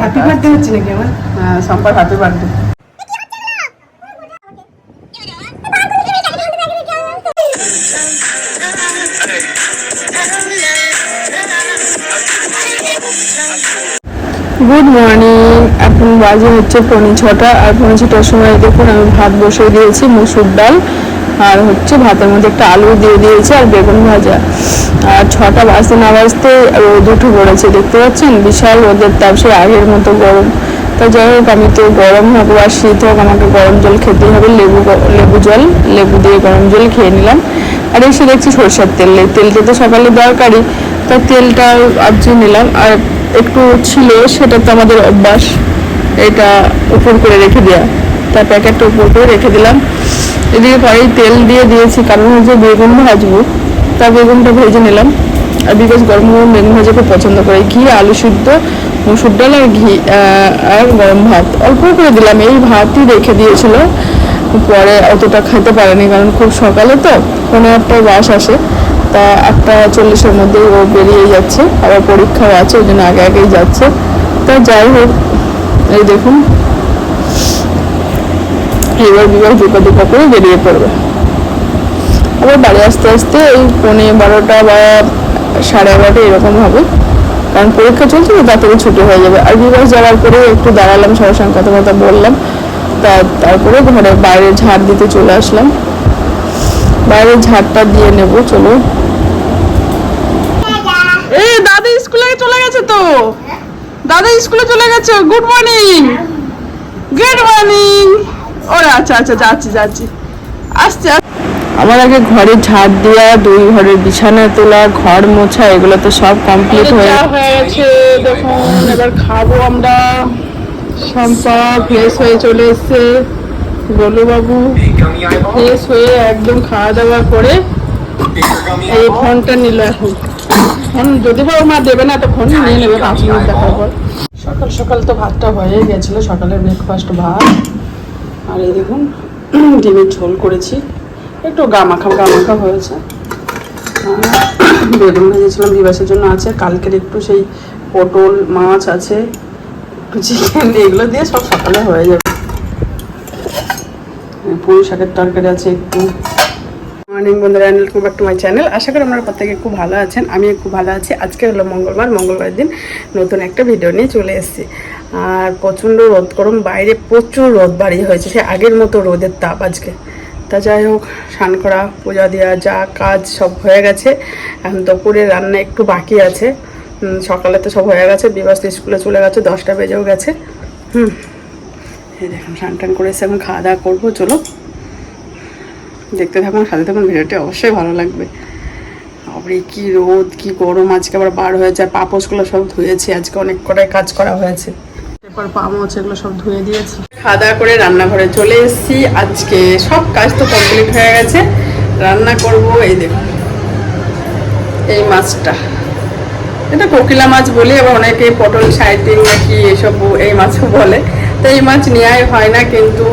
Happy birthday হচ্ছে নাকি আমার? সম্পার হ্যাপি বার্থডে গুড মর্নিং এখন বাজে হচ্ছে পৌনে ছটা, আর পৌনে ছটার সময় দেখুন আমি ভাত বসিয়ে দিয়েছি, মুসুর ডাল, আর হচ্ছে ভাতের মধ্যে একটা আলু দিয়ে দিয়েছি, আর বেগুন ভাজা। আর ছটা বাজতে না বাজতে রোদ উঠে পড়েছে, দেখতে পাচ্ছেন? বিশাল রোদের তাপ সে আগের মতো গরম। তা যাই হোক, আমি তো গরম হোক বা শীত হোক, আমাকে গরম জল খেতেই হবে, লেবু লেবু জল, লেবু দিয়ে গরম জল খেয়ে নিলাম। আর এসে দেখছি সরষের তেল তেলটা তো সকালে দরকারই। তা তেলটা আবজি নিলাম, আর একটু ছিল, সেটা তো আমাদের অভ্যাস। এটা উপর করে রেখে দেওয়া তার প্যাকেটটা উপর করে রেখে দিলাম। এদিকে পরেই তেল দিয়ে দিয়েছি, কারণ হচ্ছে বেগুন ভাজবো। তা বেগুনটা ভেজে নিলাম। আর বিকজ গরম গরম বেগুন ভাজা খুব পছন্দ করে। ঘি, আলু সিদ্ধ, মুসুর ডাল আর ঘি আর গরম ভাত। অল্প করে দিলাম। এই ভাতই রেখে দিয়েছিল। পরে অতটা খাইতে পারেনি কারণ খুব সকালে তো। কোনো একটা বাস আসে। তা একটা চল্লিশের মধ্যেই ও বেরিয়ে যাচ্ছে। আবার পরীক্ষাও আছে, ওই জন্য আগে আগেই যাচ্ছে। তা যাই হোক, এই দেখুন। এবার বিবাহ দুপা দুপা করে বেরিয়ে পড়বে। আবার বাড়ি আসতে আসতে এই পৌনে বারোটা বা সাড়ে এগারোটা এরকম হবে। কারণ পরীক্ষা চলছে তো তাড়াতাড়ি ছুটি হয়ে যাবে। আর বিবাহ যাওয়ার পরে একটু দাঁড়ালাম সবার সঙ্গে কথা কথা বললাম, তা তারপরে ঘরে বাইরে ঝাড় দিতে চলে আসলাম। বাইরে ঝাড়টা দিয়ে নেব, চলো। এই দাদা স্কুলে চলে গেছে তো? দাদা স্কুলে চলে গেছে গুড মর্নিং গুড মর্নিং ও আচ্ছা আচ্ছা যাচ্ছি যাচ্ছি। আসছে আমার আগে ঘরে ঝাড় দেওয়া দুই ঘরের বিছানা তোলা ঘর মোছা এগুলো তো সব কমপ্লিট হয়ে গেছে। দেখুন এবার খাব আমরা। সম্পা ফ্রেশ হয়ে চলে এসছে। গোলু বাবু ফ্রেশ হয়ে একদম খাওয়া দাওয়া করে এই ফোনটা নিল এখন। ফোন যদি বা মা দেবে না তো ফোন নিয়ে নেবে পাঁচ মিনিট দেখার পর। সকাল সকাল তো ভাতটা হয়ে গেছিল সকালের ব্রেকফাস্ট ভাত। আর এই দেখুন ডিমের ঝোল করেছি। একটু গামাখা গামাখা হয়েছে। বেগুন ভেজেছিলাম বিবাসের জন্য আছে। কালকের একটু সেই পটল, মাছ আছে একটু চিকেন, এগুলো দিয়ে সব সকালে হয়ে যাবে। পুঁই শাকের তরকারি আছে একটু। মর্নিং বন্ধুরা welcome back to my channel আশা করি আপনারা প্রত্যেকে খুব ভালো আছেন আমি খুব ভালো আছি। আজকে হলো মঙ্গলবার মঙ্গলবার দিন নতুন একটা ভিডিও নিয়ে চলে এসেছি। আর প্রচণ্ড রোদ, গরম বাইরে প্রচুর রোদ, বাড়ি হয়েছে, সে আগের মতো রোদের তাপ আজকে। তা যাই হোক, স্নান করা, পূজা দেওয়া, যা কাজ সব হয়ে গেছে। এখন দুপুরে রান্না একটু বাকি আছে। সকালে তো সব হয়ে গেছে বিবাস স্কুলে চলে গেছে, দশটা বেজেও গেছে। হুম। দেখুন, স্নান টান করে এসে এখন খাওয়া দাওয়া করব, চলো। দেখতে থাকুন, সাথে থাকুন, ভিডিওটি অবশ্যই ভালো লাগবে। আবার কি রোদ, কি গরম, আজকে আবার বার হয়েছে, আর পাপোশগুলো সব ধুয়েছি, আজকে অনেক কটাই কাজ করা হয়েছে। পেপার পামোচ, এগুলো সব ধুয়ে দিয়েছি। খাওয়া দাওয়া করে রান্নাঘরে চলে এসেছি। আজকে সব কাজ তো কমপ্লিট হয়ে গেছে। রান্না করব এই দেখুন, এই মাছটা। এটা কোকিলা মাছ বলি, আবার অনেকে পটল সাইটিং নাকি এসব এই মাছও বলে। তো এই মাছ নেওয়াই হয় না, কিন্তু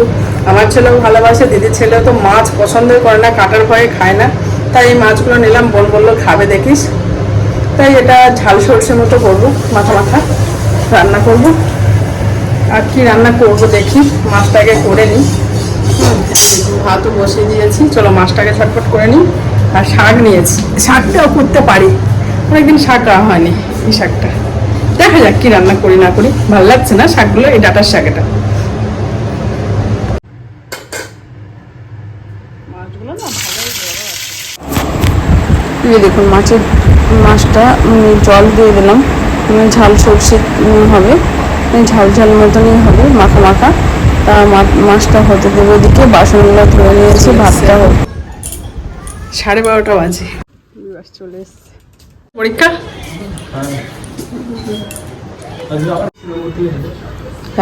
আমার ছেলেও ভালোবাসে, দিদির ছেলেও তো মাছ পছন্দই করে না, কাটার ভয়ে খায় না। তাই এই মাছগুলো নিলাম বোন বলল খাবে, দেখিস। তাই এটা ঝাল সর্ষের মতো করব, মাথা মাথা রান্না করব। আর কি রান্না করব দেখি মাছটাকে করে নিই। ভাতও বসিয়ে দিয়েছি। চলো মাছটাকে ছটফট করে নিই। আর শাক নিয়েছি। শাকটাও করতে পারি। অনেকদিন শাক খাওয়া হয়নি এই শাকটা। দেখা যাক কি রান্না করি না করি। ভালো লাগছে না শাকগুলো এই ডাটার শাক এটা। এই দেখুন মাছের মাছটা জল দিয়ে দিলাম। ঝাল সর্ষে হবে। ঝাল ঝাল মতনই হবে মাখা মাখা। তা মাছটা হতে দেবে ওদিকে বাসনগুলো ধুয়ে নিয়েছি ভাতটা হোক। সাড়ে বারোটা বাজে। চলে এসছে। পরীক্ষা?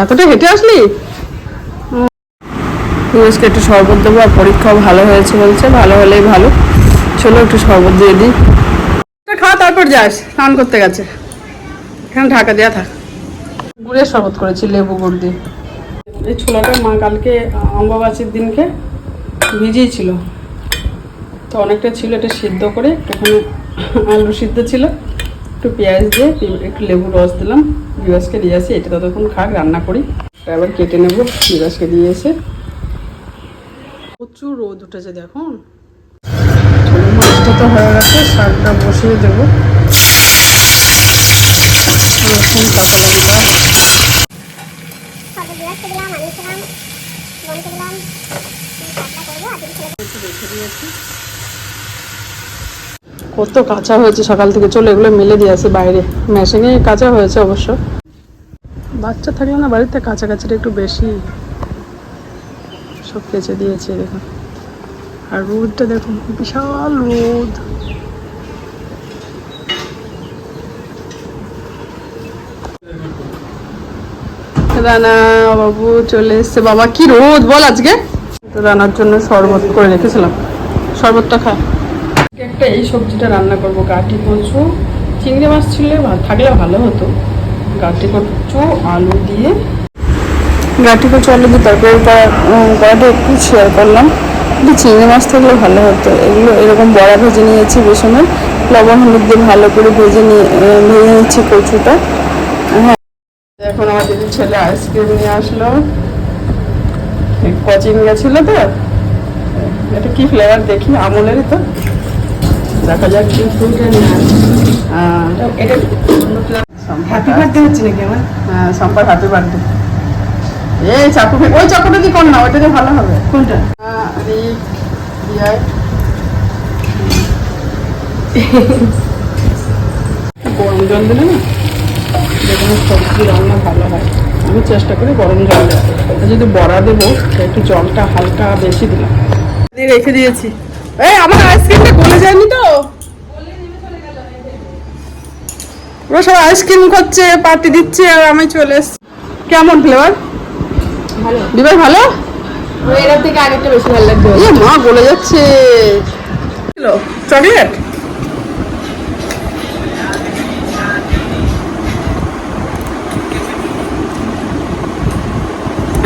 এতটা হেঁটে আসলি? আজকে একটু শরবত দেবো আর পরীক্ষাও ভালো হয়েছে বলছে ভালো হলেই ভালো। চলো একটু শরবত দিয়ে দিই। এটা খা তারপর যাস স্নান করতে গেছে। এখানে ঢাকা দেওয়া থাক। গুড়ের শরবত করেছি লেবু গুড় দিয়ে এই ছোলাটা মা কালকে অম্বাবাসীর দিনকে ভিজিয়েছিল। তো অনেকটা ছিল এটা সিদ্ধ করে এখানে আলু সিদ্ধ ছিল। একটু পেঁয়াজ দিয়ে একটু লেবু রস দিলাম। বিবাসকে দিয়ে আসি এটা ততক্ষণ খাক রান্না করি। এটা আবার কেটে নেব বিবাসকে দিয়ে এসে। প্রচুর রোদ উঠেছে দেখুন। মাছটা তো হয়ে গেছে শাকটা বসিয়ে দেবো রসুন কাঁচা লঙ্কা ফটো বিরাট দিলাম আনিয়েছিলাম বোনকে দিলাম কাজটা করব আর যদি ছেলে একটু দিয়েছি কত কাঁচা হয়েছে সকাল থেকে। চলে এগুলো মেলে দিয়ে আসি বাইরে। মেশিনে কাঁচা হয়েছে অবশ্য। বাচ্চা থাকলে না বাড়িতে কাছাকাছিটা একটু বেশি সব কেচে দিয়েছে, দেখুন। আর রোদটা দেখুন বিশাল রোদ। রানা বাবু চলে এসছে। বাবা কি রোদ বল আজকে। রান্নার জন্য শরবত করে রেখেছিলাম। শরবতটা খা। একটা এই সবজিটা রান্না করব গাটি কচু। চিংড়ি মাছ ছিল থাকলে ভালো হতো। গাটি কচু আলু দিয়ে। গাটি কচু আলু দিয়ে উম, করাটা একটু শেয়ার করলাম। একটু চিংড়ি মাছ থাকলে ভালো হতো। এগুলো এরকম বড়া ভেজে নিয়েছি বেসনের লবণ হলুদ দিয়ে ভালো করে ভেজে নিয়ে ভেজে নিচ্ছি কচুটা। এখন আমার ছেলে আইসক্রিম নিয়ে আসলো। কোচিং গেছিল তো। এটা কি ফ্লেভার দেখি? আমলেরই তো। দেখা যাক কি এটা হ্যাপি বার্থডে হচ্ছে নাকি আমার? হ্যাঁ সম্পার হ্যাপি বার্থডে এই চাকু ওই চাকুটা কর না ওইটা ভালো হবে। কোনটা? গরম জল দিলে না? যে কোনো সবজি রান্না ভালো হয়। আমি চেষ্টা করি গরম জল যদি বড়া দেবো একটু জলটা হালকা বেশি দিলাম। রেখে দিয়েছি। এই আমার আইসক্রিমটা গলে যায়নি তো? ওরা সব আইসক্রিম খাচ্ছে পার্টি দিচ্ছে আর আমি চলে এসছি। কেমন ফ্লেভার ভালো। দিবার ভালো? এটার থেকে আগেরটা বেশি ভালো লাগবে। মা গলে যাচ্ছে। চকলেট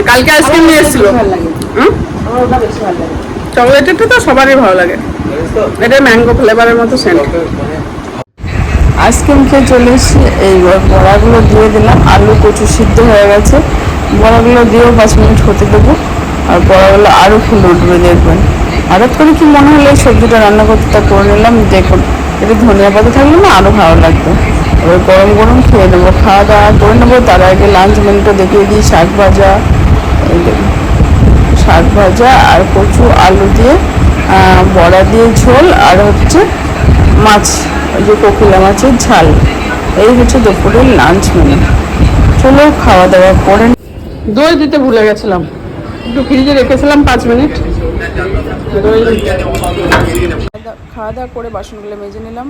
কালকে আইসক্রিম নিয়ে এসেছিল। চকলেটটা তো সবারই ভালো লাগে। এটা ম্যাঙ্গো ফ্লেভারের মতো সেন্ট আইসক্রিম খেয়ে চলে এসেছি এইবার বড়াগুলো দিয়ে দিলাম। আলু কচু সিদ্ধ হয়ে গেছে। বড়াগুলো দিয়েও পাঁচ মিনিট হতে দেবো। আর বড়াগুলো আরও ফুলে উঠবে দেখবেন। হঠাৎ করে কি মনে হলো এই সবজিটা রান্না করতে? তা করে নিলাম। দেখুন এটা ধনিয়া পাতা থাকলে না আরও ভালো লাগতো এবার গরম গরম খেয়ে নেব। খাওয়া দাওয়া করে নেব। তার আগে লাঞ্চ মেনুটা দেখিয়ে দিই শাক ভাজা। এই শাক ভাজা আর কচু আলু দিয়ে বড়া দিয়ে ঝোল আর হচ্ছে মাছ ওই যে কোকিলা মাছের ঝাল। এই হচ্ছে দুপুরের লাঞ্চ মেনু চলো খাওয়া দাওয়া করে দই দিতে ভুলে গেছিলাম। একটু ফ্রিজে রেখেছিলাম পাঁচ মিনিট। খাওয়া দাওয়া করে বাসনগুলো মেজে নিলাম।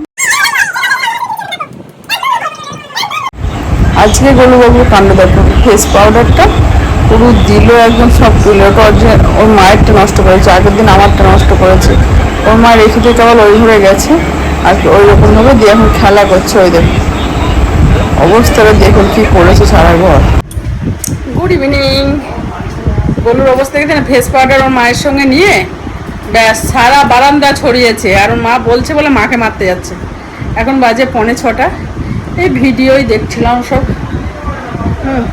আজকে গোলুবাবুর কাণ্ড দেখো ফেস পাউডারটা পুরো দিল একদম সব তুলে। যে ওর মায়েরটা নষ্ট করেছে, আগের দিন আমারটা নষ্ট করেছে। ওর মা রেখে দিয়ে কেবল ওই ঘরে গেছে। আর ওই রকম ভাবে দিয়ে এখন খেলা করছে দেখুন অবস্থাটা দেখুন কি করেছে সারা ঘর। গুড ইভিনিং গোলুর অবস্থা দেখে না ফেস পাউডার ওর মায়ের সঙ্গে নিয়ে, ব্যাস, সারা বারান্দা ছড়িয়েছে। আর ওর মা বলছে বলে মাকে মারতে যাচ্ছে। এখন বাজে পৌনে ছটা। এই ভিডিওই দেখছিলাম সব। হুম।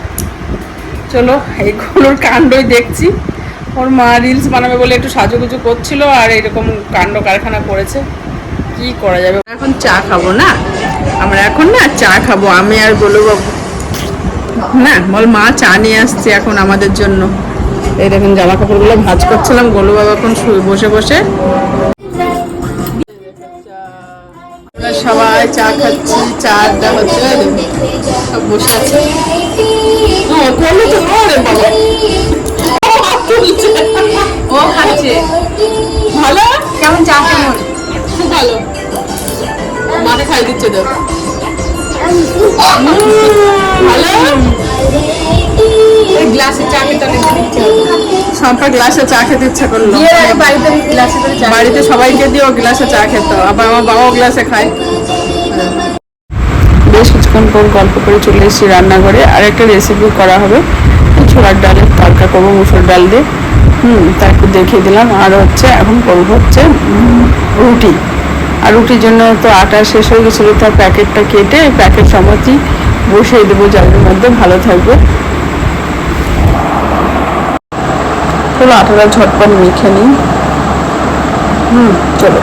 চলো এইগুলোর কাণ্ডই দেখছি। ওর মা রিলস বানাবে বলে একটু সাজুগুজু করছিল আর এরকম কাণ্ড কারখানা করেছে। কি করা যাবে? এখন চা খাব না? আমরা এখন না চা খাব, আমি আর গোলুবাবু। না, বল মা চা নিয়ে আসছে এখন আমাদের জন্য। এই দেখুন, জামা কাপড়গুলো ভাঁজ করছিলাম গোলু বাবা এখন বসে বসে। সবাই চা খাচ্ছি, চা আড্ডা হচ্ছে, সব বসে আছে। গোলু তো ও খাচ্ছে ভালো কেমন চা কেমন খুব ভালো খাই দিচ্ছে দেখ ভালো গ্লাসে চা খেতে করল বাড়িতে বাড়িতে সবাইকে দিয়ে ও গ্লাসে চা খেত আবার আমার বাবাও গ্লাসে খায়। বেশ কিছুক্ষণ পর গল্প করে চলে এসেছি রান্নাঘরে। আর একটা রেসিপি করা হবে। ছোলার ডালের তরকা করব, মুসুর ডাল দিয়ে। হুম, তা একটু দেখিয়ে দিলাম। আর হচ্ছে এখন করব হচ্ছে রুটি। আর রুটির জন্য তো আটা শেষ হয়ে গেছিল তার প্যাকেটটা কেটে প্যাকেট সমেতই বসিয়ে দেবো, জলের মধ্যে ভালো থাকবে। আটাটা ঝটপট মেখে নিই। হুম, চলো।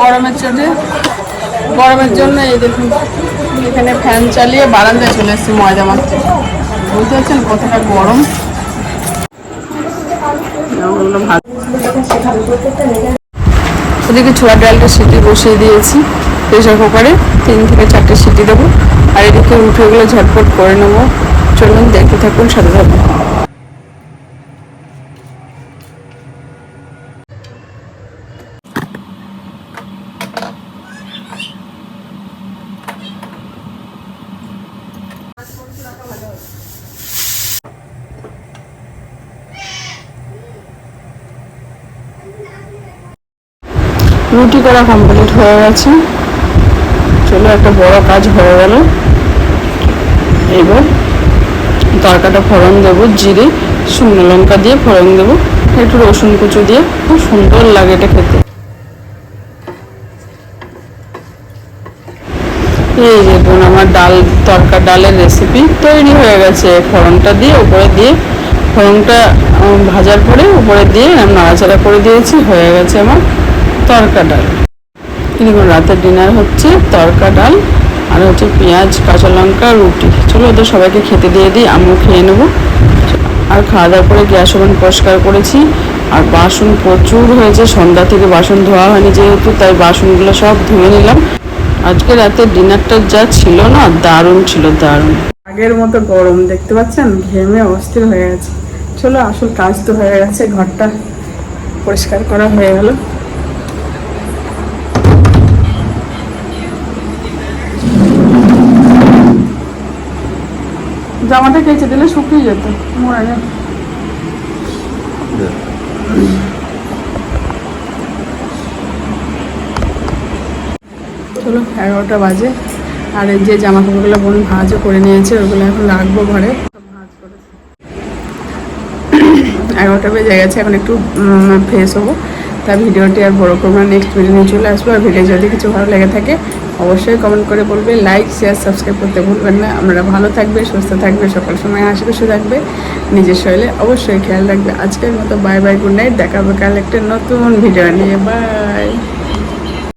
গরমের জন্য। গরমের জন্য এই দেখুন, এখানে ফ্যান চালিয়ে বারান্দায় চলে এসেছি ময়দা মাখতে। বুঝতে পারছেন কতটা গরম? ওদিকে ছোলা ডালটা সিটি বসিয়ে দিয়েছি প্রেশার কুকারে। তিন থেকে চারটে সিটি দেবো। আর এদিকে উঠেগুলো ঝটপট করে নেব। চলুন দেখতে থাকুন, সাথে থাকুন। রুটি করা কমপ্লিট হয়ে গেছে। চলো, একটা বড় কাজ হয়ে গেল। এবার তরকাটা ফোড়ন দেবো, জিরে, শুকনো লঙ্কা দিয়ে ফোড়ন দেবো। একটু রসুন কুচো দিয়ে, খুব সুন্দর লাগে এটা খেতে। এই দেখুন, আমার ডাল, তরকা ডালের রেসিপি তৈরি হয়ে গেছে। ফোড়নটা দিয়ে উপরে দিয়ে, ফোড়নটা ভাজার পরে উপরে দিয়ে নাড়াচাড়া করে দিয়েছি, হয়ে গেছে আমার। তরকা ডাল। দেখুন রাতের ডিনার হচ্ছে, তরকা ডাল আর হচ্ছে পেঁয়াজ, কাঁচা লঙ্কা, রুটি। চলো ওদের সবাইকে খেতে দিয়ে দিই, আমিও খেয়ে নেব। আর খাওয়া দাওয়ার পরে গ্যাস ওভেন পরিষ্কার করেছি। আর বাসন প্রচুর হয়েছে, সন্ধ্যা থেকে বাসন ধোয়া হয়নি যেহেতু, তাই বাসনগুলো সব ধুয়ে নিলাম। আজকে রাতে ডিনারটা যা ছিল না, দারুণ ছিল, দারুণ। আগের মতো গরম, দেখতে পাচ্ছেন? ঘেমে অস্থির হয়ে গেছে। চলো, আসল কাজ তো হয়ে গেছে, ঘরটা পরিষ্কার করা হয়ে গেল। জামাটা কেচে দিলে শুকিয়ে যেত, মরে যেত। চলো, এগারোটা বাজে। আর এই যে জামা কাপড়গুলো বোন ভাঁজও করে নিয়েছে, ওগুলো এখন রাখব ঘরে। এগারোটা বেজে গেছে, এখন একটু ফ্রেশ হব। তা ভিডিওটি আর বড় করব নেক্সট ভিডিও নিয়ে চলে আসব। আর ভিডিও যদি কিছু ভালো লেগে থাকে অবশ্যই কমেন্ট করে বলবে লাইক শেয়ার সাবস্ক্রাইব করতে ভুলবেন না। আমরা ভালো থাকবে, সুস্থ থাকবে, সকাল সময় হাসি খুশি থাকবে, নিজের শরীরে অবশ্যই খেয়াল রাখবে। আজকের মতো বাই বাই গুড নাইট দেখা হবে কাল একটা নতুন ভিডিও নিয়ে। বাই